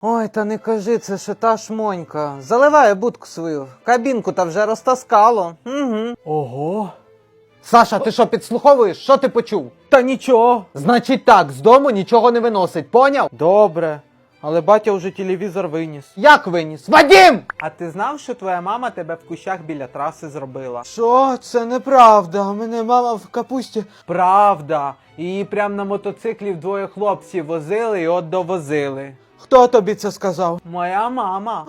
Ой, та не кажи, це ще та шмонька. Заливає будку свою. Кабінку та вже розтаскало. Угу. Ого. Саша, ти що підслуховуєш? Що ти почув? Та нічого. Значить так, з дому нічого не виносить, поняв? Добре. Але батя вже телевізор виніс. Як виніс? Вадім! А ти знав, що твоя мама тебе в кущах біля траси зробила? Що? Це неправда. У Мене мама в капусті. Правда. Її прям на мотоциклі двоє хлопців возили і от довозили. Хто тобі це сказав? Моя мама.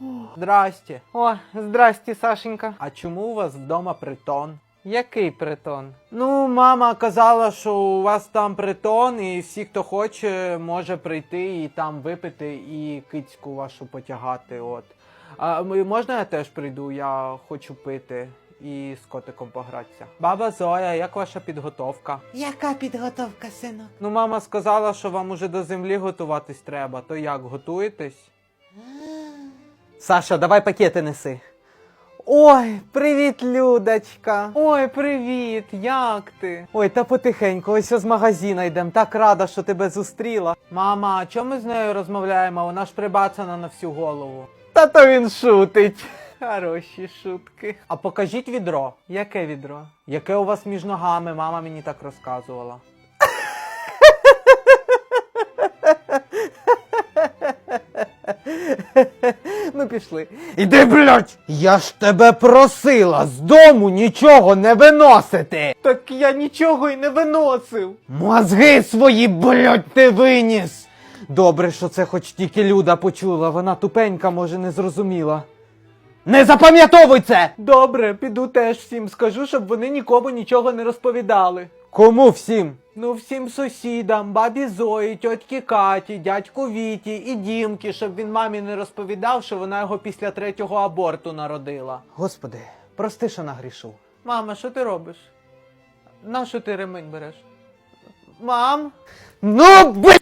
Здрасте. О, здрасті, Сашенька. А чому у вас вдома притон? Який притон? Ну, мама казала, що у вас там притон, і всі, хто хоче, може прийти і там випити і кицьку вашу потягати. От. А можна я теж прийду? Я хочу пити і з котиком погратися. Баба Зоя, як ваша підготовка? Яка підготовка, синок? Ну, мама сказала, що вам уже до землі готуватись треба. То як, готуєтесь? Саша, давай пакети неси. Ой, привіт, Людочка. Ой, привіт! Як ти? Ой, та потихеньку, ось з магазина йдем. Так рада, що тебе зустріла. Мама, а чому ми з нею розмовляємо? Вона ж прибацана на всю голову. Та то він шутить. Хороші шутки. А покажіть відро. Яке відро? Яке у вас між ногами? Мама мені так розказувала. Ну пішли. Іди, блядь! Я ж тебе просила з дому нічого не виносити. Так я нічого й не виносив. Мозги свої, блядь, ти виніс. Добре, що це хоч тільки Люда почула, вона тупенька, може, не зрозуміла. Не запам'ятовуй це! Добре, піду теж всім скажу, щоб вони нікому нічого не розповідали. Кому всім? Ну, всім сусідам, бабі Зої, тьотьки Каті, дядьку Віті і Дімки, щоб він мамі не розповідав, що вона його після третього аборту народила. Господи, прости, що нагрішив. Мама, що ти робиш? На що ти ремень береш? Мам? Ну, блядь!